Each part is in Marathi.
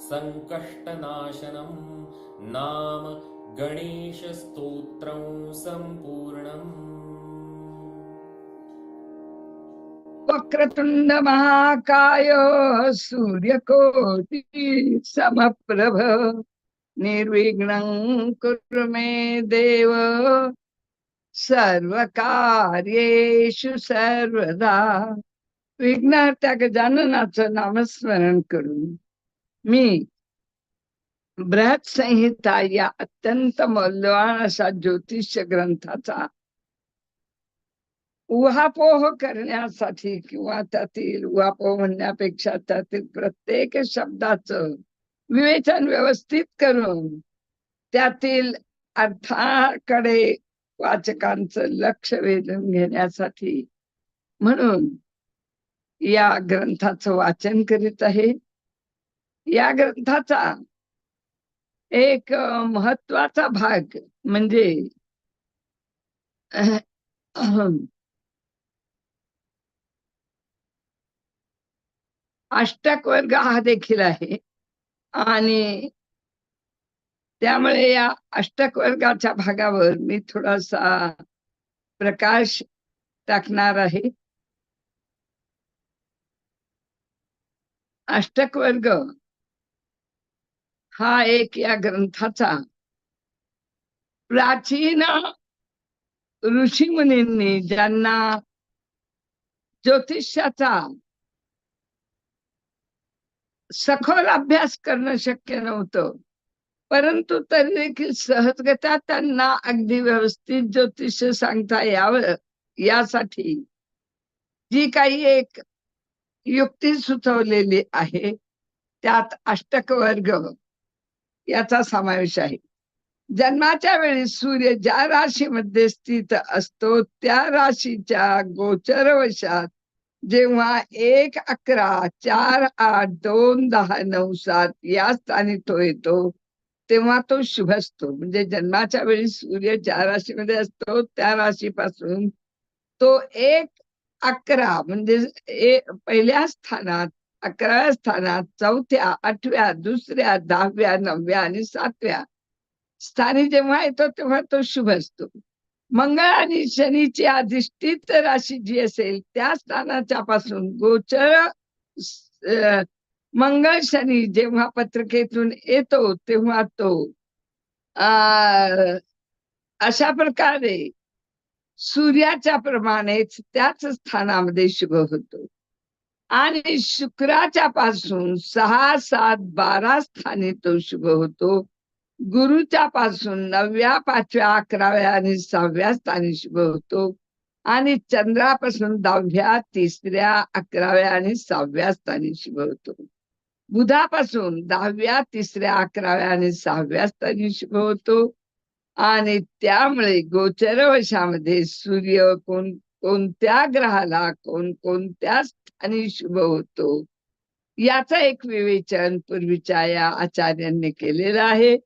सङ्कष्टनाशनं नाम गणेशस्तोत्रं सम्पूर्णम्। वक्रतुंड महाकाय सूर्यकोटि समप्रभ निर्विघ्नं कुरु मे देव। सर्वकार्येषु सर्वदा विघ्न त्या गजाननाचं नामस्मरण करून मी बृहत संहिता या अत्यंत मौल्यवान अशा ज्योतिष ग्रंथाचा उहापोह करण्यासाठी किंवा त्यातील उहापोह म्हणण्यापेक्षा त्यातील प्रत्येक शब्दाचं विवेचन व्यवस्थित करून त्यातील अर्थाकडे वाचकांचं लक्ष वेधून घेण्यासाठी म्हणून या ग्रंथाचं वाचन करीत आहे. या ग्रंथाचा एक महत्त्वाचा भाग म्हणजे अष्टक वर्ग हा देखील आहे. आणि त्यामुळे या अष्टक वर्गाच्या भागावर मी थोडासा प्रकाश टाकणार आहे. अष्टक वर्ग हा एक या ग्रंथाचा प्राचीन ऋषी मुनींनी ज्यांना ज्योतिष्याचा सखोल अभ्यास करणं शक्य नव्हतं परंतु तरी देखील सहजगत्या त्यांना अगदी व्यवस्थित ज्योतिष सांगता यावं यासाठी जी काही एक युक्ती सुचवलेली आहे त्यात अष्टक वर्ग याचा समावेश आहे. जन्माच्या वेळी सूर्य ज्या राशीमध्ये स्थित असतो त्या राशीच्या गोचरवशात जेव्हा एक अकरा चार आठ दोन दहा नऊ सात या स्थानी तो येतो तेव्हा तो शुभ असतो. म्हणजे जन्माच्या वेळी सूर्य ज्या राशीमध्ये असतो त्या राशीपासून तो एक अकरा म्हणजे पहिल्या स्थानात अकराव्या स्थानात चौथ्या आठव्या दुसऱ्या दहाव्या नवव्या आणि सातव्या स्थानी जेव्हा येतो तेव्हा तो शुभ असतो. मंगळ आणि शनीची अधिष्ठित राशी जी असेल त्या स्थानाच्या पासून गोचर मंगळ शनी जेव्हा पत्रिकेतून येतो तेव्हा तो अशा प्रकारे सूर्याच्या प्रमाणेच त्याच स्थानामध्ये शुभ होतो. आणि शुक्राच्या पासून सहा सात बारा स्थानी तो शुभ होतो. गुरुच्या पासून नवव्या पाचव्या अकराव्या आणि सहाव्या स्थानी शुभ होतो. आणि चंद्रापासून दहाव्या तिसऱ्या अकराव्या आणि सहाव्या स्थानी शुभ होतो. बुधापासून दहाव्या तिसऱ्या अकराव्या आणि सहाव्या स्थानी शुभ होतो. आणि त्यामुळे गोचर वशामध्ये सूर्य कोण कोणत्या ग्रहाला कोण कोणत्या स्थानी शुभ होतो? याचं एक विवेचन पूर्वीच्या या आचार्यांनी केलेलं आहे.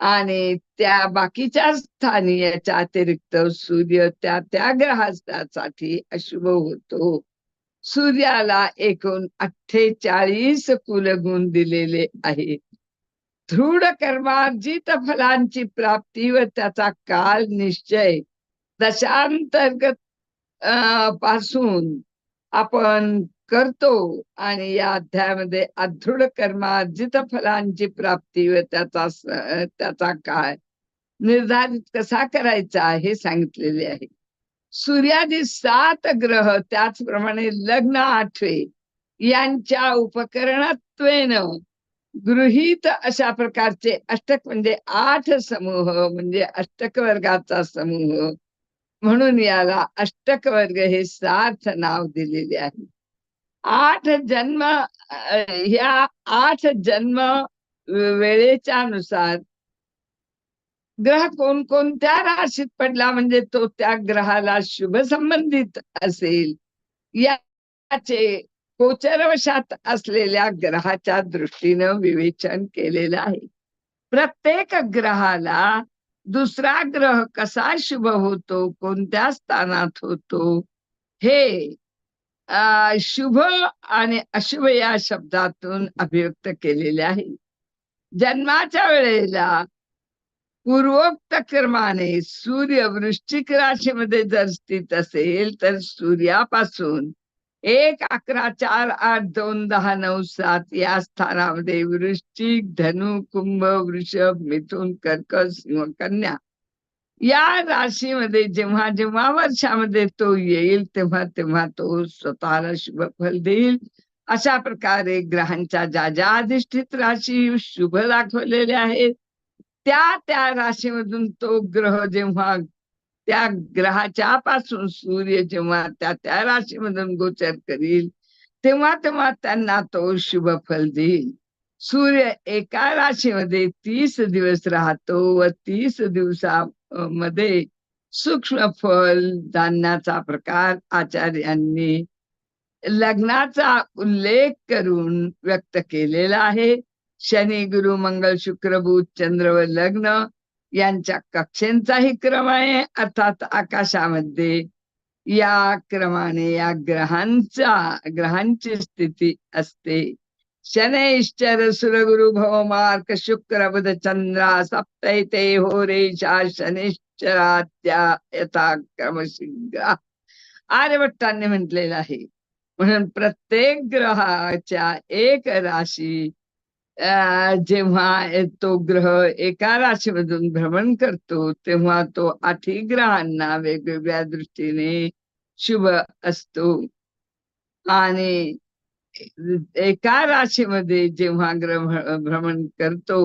आणि त्या बाकीच्या स्थानी याच्या अतिरिक्त सूर्य त्या त्या ग्रहासाठी अशुभ होतो. सूर्याला एकूण अठ्ठेचाळीस कुलगुण दिलेले आहेत दृढ कर्मार्जित फलांची प्राप्ती व त्याचा काल निश्चय दशांतर्गत पासून आपण करतो आणि या अध्यायामध्ये अदृढ कर्मार्जित फलांची प्राप्ती व त्याचा त्याचा काय निर्धारित कसा करायचा हे सांगितलेले आहे. सूर्यादी सात ग्रह त्याचप्रमाणे लग्न आठवे यांच्या उपकरणत्वेन गृहीत अशा प्रकारचे अष्टक म्हणजे आठ समूह म्हणजे अष्टक वर्गाचा समूह म्हणून याला अष्टक वर्ग हे सार्थ नाव दिलेले आहे. आठ जन्म ह्या आठ जन्म वेळेच्या नुसार ग्रह कोणकोणत्या राशीत पडला? म्हणजे तो त्या ग्रहाला शुभ संबंधित असेल. याचे गोचरवशात असलेल्या ग्रहाच्या दृष्टीनं विवेचन केलेलं आहे. प्रत्येक ग्रहाला दुसरा ग्रह कसा शुभ होतो कोणत्या स्थानात होतो? हे अं, शुभ आणि अशुभ या शब्दातून अभिव्यक्त केलेले आहे. जन्माच्या वेळेला पूर्वोक्त क्रमाने सूर्य वृश्चिक राशीमध्ये जर स्थित असेल तर सूर्यापासून एक अकरा चार आठ दोन दहा नऊ सात या स्थानामध्ये वृश्चिक धनु कुंभ वृषभ मिथुन कर्क सिंह कन्या. या राशीमध्ये जेव्हा जेव्हा वर्षामध्ये तो येईल तेव्हा तेव्हा तो स्वतःला शुभ फल देईल. अशा प्रकारे ग्रहांच्या ज्या ज्या अधिष्ठित राशी शुभ दाखवलेल्या आहेत. त्या त्या राशीमधून तो ग्रह जेव्हा त्या ग्रहाच्या पासून सूर्य जेव्हा त्या त्या राशीमधून गोचर करील तेव्हा तेव्हा त्यांना तो शुभ फल देईल. सूर्य एका राशीमध्ये तीस दिवस राहतो व तीस दिवसामध्ये सूक्ष्म फल जाणण्याचा प्रकार आचार्यांनी लग्नाचा उल्लेख करून व्यक्त केलेला आहे. शनी गुरु मंगळ शुक्र बुध चंद्र व लग्न यांच्या कक्षेंचाही क्रम आहे. अर्थात आकाशामध्ये या क्रमाने या ग्रहांचा ग्रहांची स्थिती असते. शनैश्चर सुरगुरु भव मार्क शुक्र बुध चंद्रा सप्तैते होरेशा शनैश्चरात्या यथा क्रमशीघ्र आर्यभट्टांनी म्हटलेलं आहे. म्हणून प्रत्येक ग्रहाच्या एक राशी जेव्हा तो ग्रह एका राशीमधून भ्रमण करतो तेव्हा तो आठही ग्रहांना वेगवेगळ्या दृष्टीने शुभ असतो. आणि एका राशीमध्ये जेव्हा ग्रह भ्रमण करतो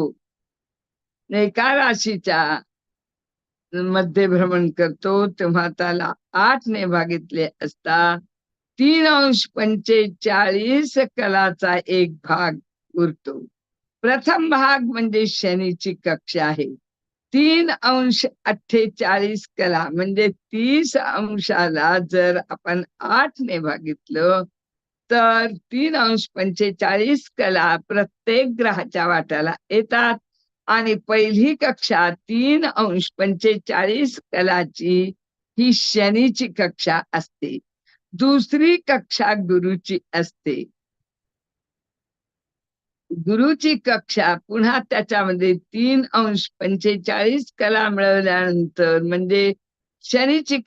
एका राशीच्या मध्ये भ्रमण करतो तेव्हा त्याला आठ ने भागितले असता तीन अंश पंचेचाळीस कलाचा एक भाग उरतो. प्रथम भाग म्हणजे शनीची कक्षा आहे. तीन अंश अठ्ठेचाळीस कला म्हणजे तीस अंशाला जर आपण आठ ने भागितलं तर तीन अंश पंचेचाळीस कला प्रत्येक ग्रहाच्या वाट्याला येतात. आणि पहिली कक्षा तीन अंश पंचेचाळीस कलाची ही शनीची कक्षा असते. दुसरी कक्षा गुरुची असते. गुरुची कक्षा पुन्हा त्याच्यामध्ये तीन अंश पंचेचाळीस कला मिळवल्यानंतर म्हणजे शनीची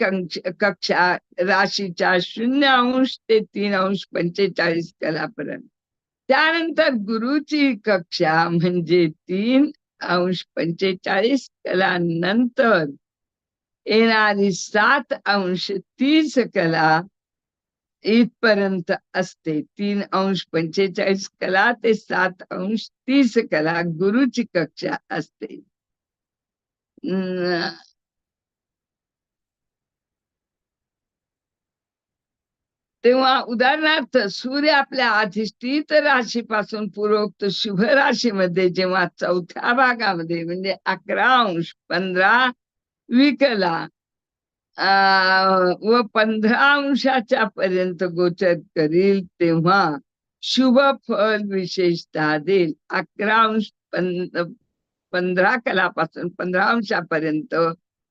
कक्षा राशीच्या शून्य अंश ते तीन अंश पंचेचाळीस कलापर्यंत. त्यानंतर गुरुची कक्षा म्हणजे तीन अंश पंचेचाळीस कलानंतर येणारी सात अंश तीस कला इथपर्यंत असते. तीन अंश पंचेचाळीस कला ते सात अंश तीस कला गुरुची कक्षा असते. अं, तेव्हा उदाहरणार्थ सूर्य आपल्या अधिष्ठित राशीपासून पूर्वोक्त शुभ राशीमध्ये जेव्हा चौथ्या भागामध्ये म्हणजे अकरा अंश पंधरा विकला व पंधरा अंशाच्या पर्यंत गोचर करील तेव्हा शुभ फल विशेषतः देईल. अकरा अंश पंधरा कलापासून पंधरा अंशापर्यंत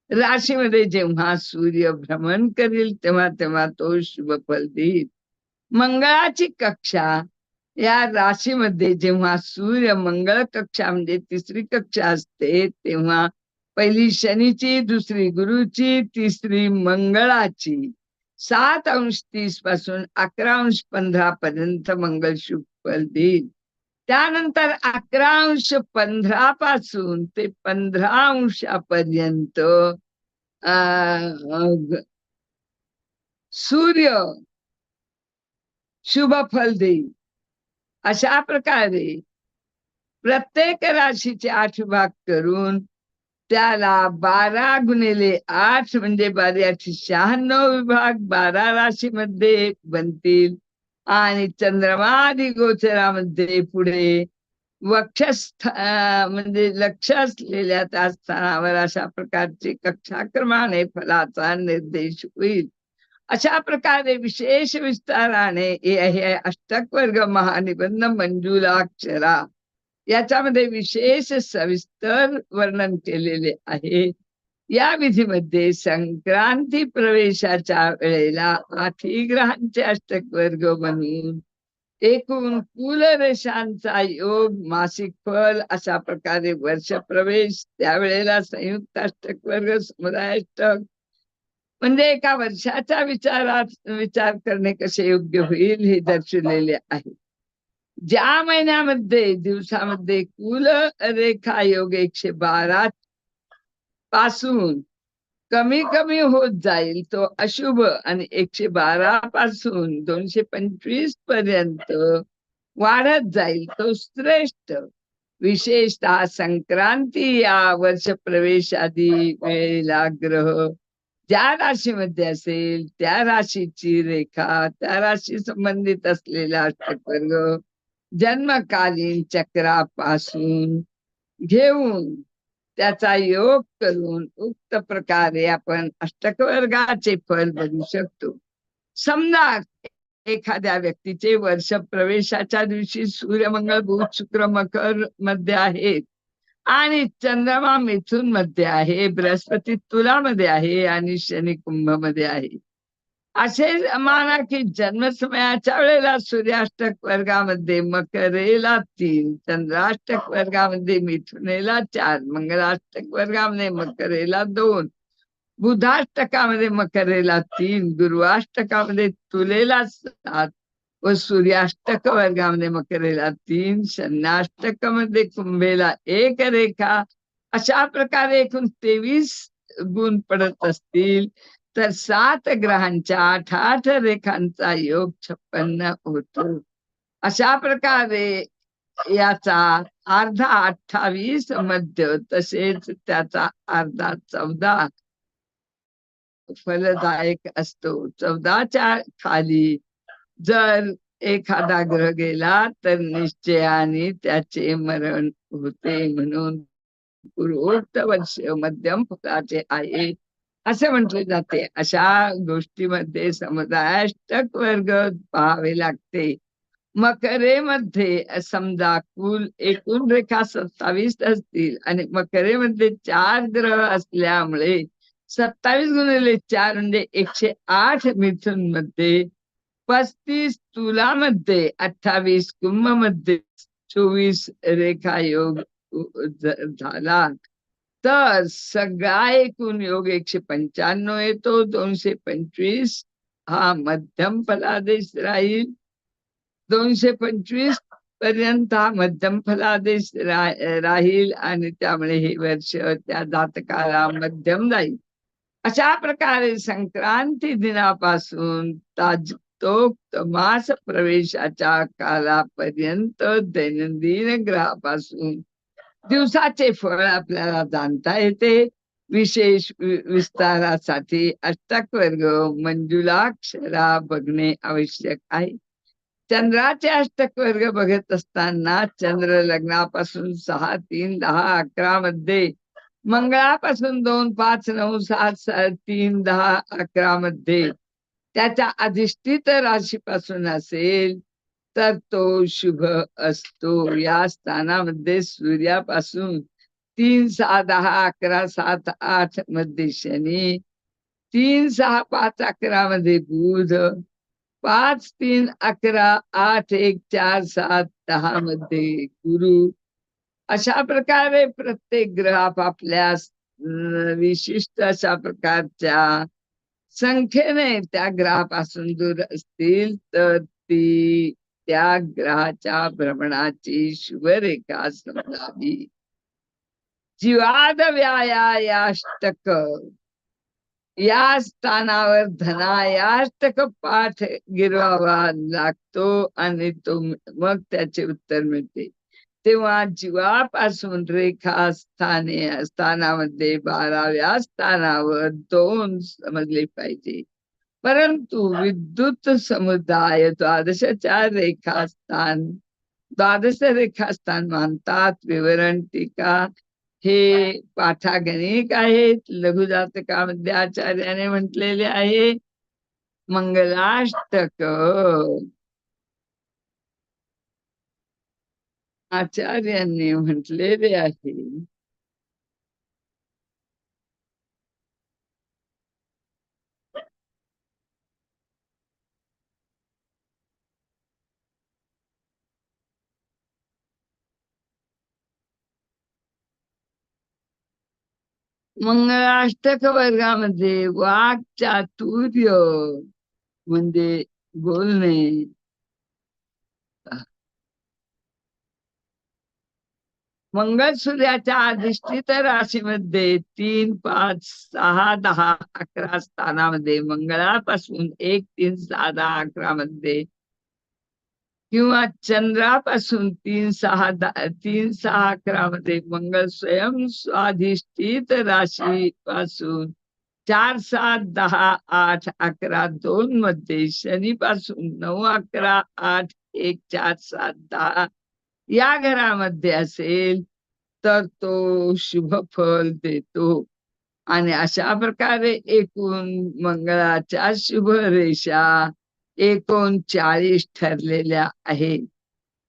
राशीमध्ये जेव्हा सूर्य भ्रमण करील तेव्हा तेव्हा तो शुभ फल देईल. मंगळाची कक्षा या राशीमध्ये जेव्हा सूर्य मंगळ कक्षा म्हणजे तिसरी कक्षा असते तेव्हा पहिली शनीची दुसरी गुरुची तिसरी मंगळाची. सात अंश तीसपासून अकरा अंश पंधरा पर्यंत मंगळ शुभ फल देईल त्यानंतर अकरा अंश पंधरा पासून ते पंधरा अंशापर्यंत अं, सूर्य शुभ फल देईल. अशा प्रकारे प्रत्येक राशीचे आठ भाग करून त्याला बारा गुणिले आठ म्हणजे बारा शहाण्णव विभाग बारा राशीमध्ये बनतील. आणि चंद्रमादी गोचरामध्ये पुढे वक्षस्थ म्हणजे लक्ष असलेल्या त्या स्थानावर अशा प्रकारचे कक्षाक्रमाने फलाचा निर्देश होईल. अशा प्रकारे विशेष विस्ताराने हे हे अष्टक वर्ग महानिबंध मंजुलाक्षरा याच्यामध्ये विशेष सविस्तर वर्णन केलेले आहे. या विधीमध्ये संक्रांती प्रवेशाच्या वेळेला आठी ग्रहांचे अष्टक वर्ग म्हणून एकूण कुल रेषांचा योग मासिक फल अशा प्रकारे वर्ष प्रवेश त्यावेळेला संयुक्त अष्टक वर्ग समुदाय अष्टक. म्हणजे एका वर्षाच्या विचारात विचार करणे कसे योग्य होईल हे दर्शवलेले आहे. ज्या महिन्यामध्ये दिवसामध्ये कुल रेखा योग एकशे बारा पासून कमी कमी होत जाईल तो अशुभ आणि एकशे बारा पासून दोनशे पंचवीसपर्यंत वाढत जाईल तो श्रेष्ठ. विशेषतः संक्रांती या वर्ष प्रवेश आधी वेळेला ग्रह ज्या राशीमध्ये असेल त्या राशीची रेखा त्या राशी संबंधित असलेला अष्टकवर्ग जन्मकालीन चक्रापासून घेऊन त्याचा योग करून उक्त प्रकारे आपण अष्टकवर्गाचे फल बघू शकतो. समजा एखाद्या व्यक्तीचे वर्ष प्रवेशाच्या दिवशी सूर्यमंगळ बुध शुक्र मकरमध्ये आहेत आणि चंद्रमा मिथून मध्ये आहे बृहस्पती तुला मध्ये आहे आणि शनी कुंभमध्ये आहे. असे माना की जन्मसमयाच्या वेळेला सूर्याष्टक वर्गामध्ये मकरेला तीन चंद्राष्टक वर्गामध्ये मिथुनेला चार मंगळाष्टक वर्गामध्ये मकरेला दोन बुधाष्टकामध्ये मकरेला तीन गुरुवाष्टकामध्ये तुलेला सात व सूर्याष्टक वर्गामध्ये मकरेला तीन शन्याष्टकामध्ये कुंभेला एक रेखा अशा प्रकारे एकूण तेवीस गुण पडत असतील. तर सात ग्रहांच्या आठ आठ रेखांचा योग छप्पन्न होतो. अशा प्रकारे याचा अर्धा अठ्ठावीस मध्य तसेच त्याचा अर्धा चौदा फलदायक असतो. चौदाच्या खाली जर एखादा ग्रह गेला तर निश्चयाने त्याचे मरण होते म्हणून पूर्वोक्त वर्ष मध्यम फुलाचे आहे. असे म्हटले जाते. अशा गोष्टीमध्ये समुदायाष्टक वर्ग पाहावे लागते. मकरेमध्ये समजा कुल एकूण रेखा सत्तावीस असतील आणि मकरेमध्ये चार ग्रह असल्यामुळे सत्तावीस गुणिले चार म्हणजे एकशे आठ मिथुनमध्ये पस्तीस तुलामध्ये अठ्ठावीस कुंभमध्ये चोवीस रेखा योग झाला. तर सगळा एकूण योग एकशे पंच्याण्णव येतो दोनशे पंचवीस. हा मध्यम फलादेश राहील. दोनशे पंचवीसपर्यंत हा मध्यम फलादेश राहील आणि त्यामुळे हे वर्ष त्या जातकाला मध्यम जाईल. अशा प्रकारे संक्रांती दिनापासून ताज मास प्रवेशाच्या कालापर्यंत दैनंदिन ग्रहापासून दिवसाचे फळ आपल्याला जाणता येते. विशेष विस्तारासाठी अष्टक वर्ग मंजुलाक्षरा बघणे आवश्यक आहे. चंद्राचे अष्टक वर्ग बघत असताना चंद्र लग्नापासून सहा तीन दहा अकरा मध्ये मंगळापासून दोन पाच नऊ सात तीन दहा अकरा मध्ये त्याच्या अधिष्ठित राशीपासून असेल तर तो शुभ असतो. या स्थानामध्ये सूर्यापासून तीन सहा दहा अकरा सात आठमध्ये शनी तीन सहा पाच अकरा मध्ये बुध पाच तीन अकरा आठ एक चार सात दहा मध्ये गुरु. अशा प्रकारे प्रत्येक ग्रह आपापल्या अं, विशिष्ट अशा प्रकारच्या संख्येने त्या ग्रहापासून दूर असतील तर ती त्या ग्रहाच्या भ्रमणाची शुभरेखा समजावी जीवाद व्यायाष्टक या स्थानावर धनायाष्टक पाठ गिरवावा लागतो आणि तो मग त्याचे उत्तर मिळते. तेव्हा जीवापासून रेखा स्थाने स्थानामध्ये बाराव्या स्थानावर दोन समजले पाहिजे. परंतु विद्युत समुदाय द्वादशाच्या रेखास्थान द्वादश रेखास्थान मानतात. विवरण टीका हे पाठागणिक आहेत. लघुजातकामध्ये आचार्याने म्हटलेले आहे. मंगलाष्टक. आचार्यांनी म्हटलेले आहे. मंगळाष्टक वर्गामध्ये वाक चातुर्य म्हणजे बोलणे मंगळ सूर्याच्या अधिष्ठित राशीमध्ये तीन पाच सहा दहा अकरा स्थानामध्ये मंगळापासून एक तीन सहा दहा अकरा मध्ये किंवा चंद्रापासून तीन सहा दहा तीन सहा अकरा मध्ये मंगळ स्वयं स्वाधिष्ठित राशी पासून चार सात दहा आठ अकरा दोन मध्ये शनीपासून नऊ अकरा आठ एक चार सात दहा या घरामध्ये असेल तर तो शुभ फल देतो. आणि अशा प्रकारे एकूण मंगळाच्या शुभ रेषा एकोणचाळीस ठरलेल्या आहेत.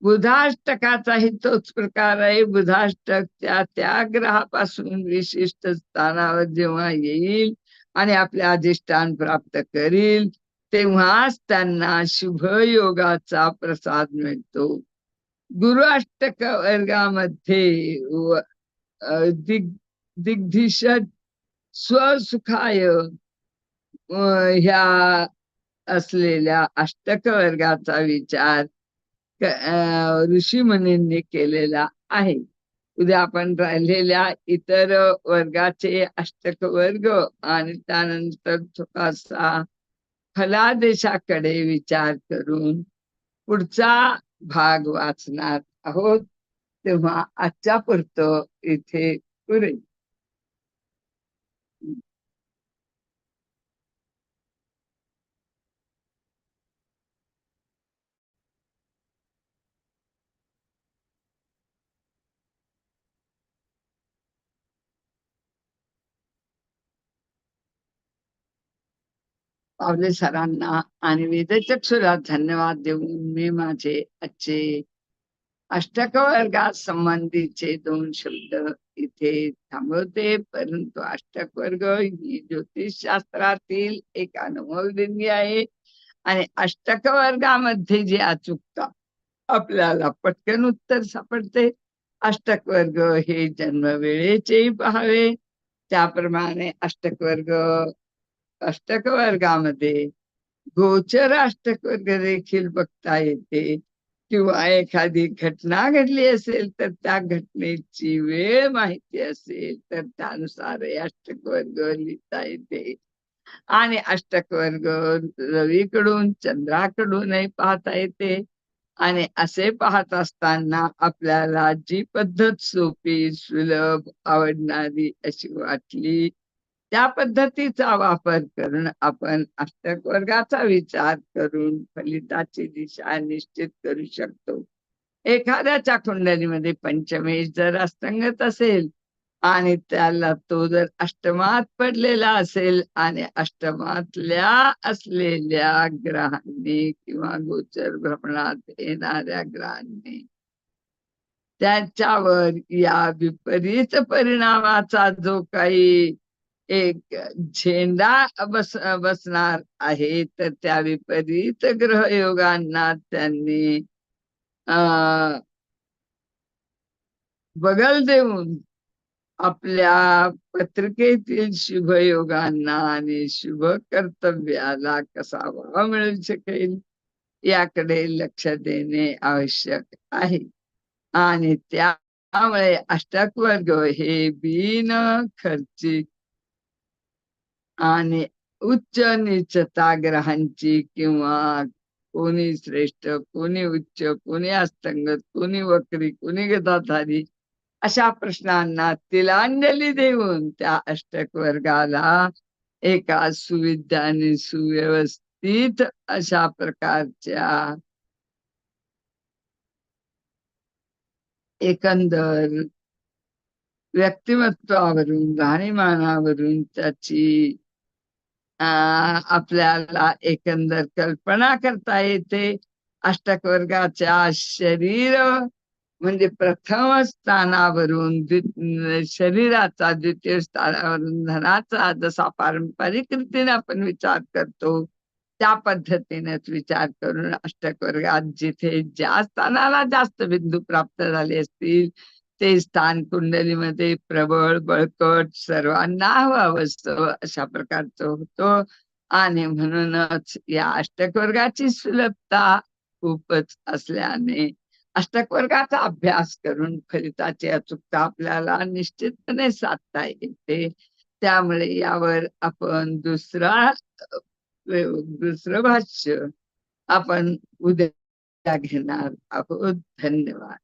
बुधाष्टकाचाही तोच प्रकार आहे. बुधाष्टक त्या त्या ग्रहापासून विशिष्ट स्थानावर जेव्हा येईल आणि आपले अधिष्ठान प्राप्त करील तेव्हाच त्यांना शुभ योगाचा प्रसाद मिळतो. गुरु अष्टक वर्गामध्ये व- दिग दिग्धिषद स्वसुखाय ह्या असलेल्या अष्टक वर्गाचा विचार ऋषी मुनींनी केलेला आहे. उद्या आपण राहिलेल्या इतर वर्गाचे अष्टक वर्ग आणि त्यानंतर थोडासा फलादेशाकडे विचार करून पुढचा भाग वाचणार आहोत. तेव्हा आजच्या पुरतं इथे पुरेल पावले सरांना आणि वेदचक्षुला धन्यवाद देऊन मी माझे आजचे अष्टक वर्गात संबंधीचे दोन शब्द इथे थांबवते. परंतु अष्टक वर्ग ही ज्योतिषशास्त्रातील एक अनुभवलेली आहे. आणि अष्टक वर्गामध्ये जी अचूकता आपल्याला पटकन उत्तर सापडते. अष्टक वर्ग हे जन्मवेळेचेही पहावे. त्याप्रमाणे अष्टक वर्ग अष्टक वर्गामध्ये गोचर अष्टक वर्ग देखील बघता येते. किंवा एखादी घटना घडली असेल तर त्या घटनेची वेळ माहिती असेल तर त्यानुसार अष्टक वर्ग लिहिता येते. आणि अष्टक वर्ग रवीकडून चंद्राकडूनही पाहता येते. आणि असे पाहत असताना आपल्याला जी पद्धत सोपी सुलभ आवडणारी अशी वाटली त्या पद्धतीचा वापर करून आपण अष्टक वर्गाचा विचार करून फलिताची दिशा निश्चित करू शकतो. एखाद्याच्या कुंडलीमध्ये पंचमेश जर अस्तंगत असेल आणि त्याला तो जर अष्टमात पडलेला असेल आणि अष्टमातल्या असलेल्या ग्रहांनी किंवा गोचर भ्रमणात येणाऱ्या ग्रहांनी त्याच्यावर या विपरीत परिणामाचा जो काही एक झेंडा बस बसणार आहे. तर त्या विपरीत ग्रहयोगांना त्यांनी अं बगल देऊन आपल्या पत्रिकेतील शुभयोगांना आणि शुभ कर्तव्याला कसा वाव मिळू शकेल याकडे लक्ष देणे आवश्यक आहे. आणि त्यामुळे अष्टक वर्ग हे बिन खर्चिक आणि उच्च नीचता ग्रहांची किंवा कोणी श्रेष्ठ कोणी उच्च कोणी अस्तंगत कोणी वक्री कोणी गदाधारी अशा प्रश्नांना तिलांजली देऊन त्या अष्टक वर्गाला एका सुविद्या आणि सुव्यवस्थित अशा प्रकारच्या एकंदर व्यक्तिमत्वावरून राहणीमानावरून त्याची आपल्याला एकंदर कल्पना करता येते. अष्टक वर्गाच्या शरीर म्हणजे प्रथम स्थानावरून शरीराचा द्वितीय स्थानावरून धनाचा जसा पारंपरिक रीतीने आपण विचार करतो त्या पद्धतीनेच विचार करून अष्टक वर्गात जिथे ज्या स्थानाला जास्त बिंदू प्राप्त झाले असतील ते स्थान कुंडलीमध्ये प्रबळ बळकट सर्वांना हवं अशा प्रकारचं होतं. आणि म्हणूनच या अष्टक वर्गाची सुलभता खूपच असल्याने अष्टक वर्गाचा अभ्यास करून फलिताची अचूकता आपल्याला निश्चितपणे साधता येते. त्यामुळे यावर आपण दुसरा दुसरं भाष्य आपण उद्या घेणार आहोत. धन्यवाद.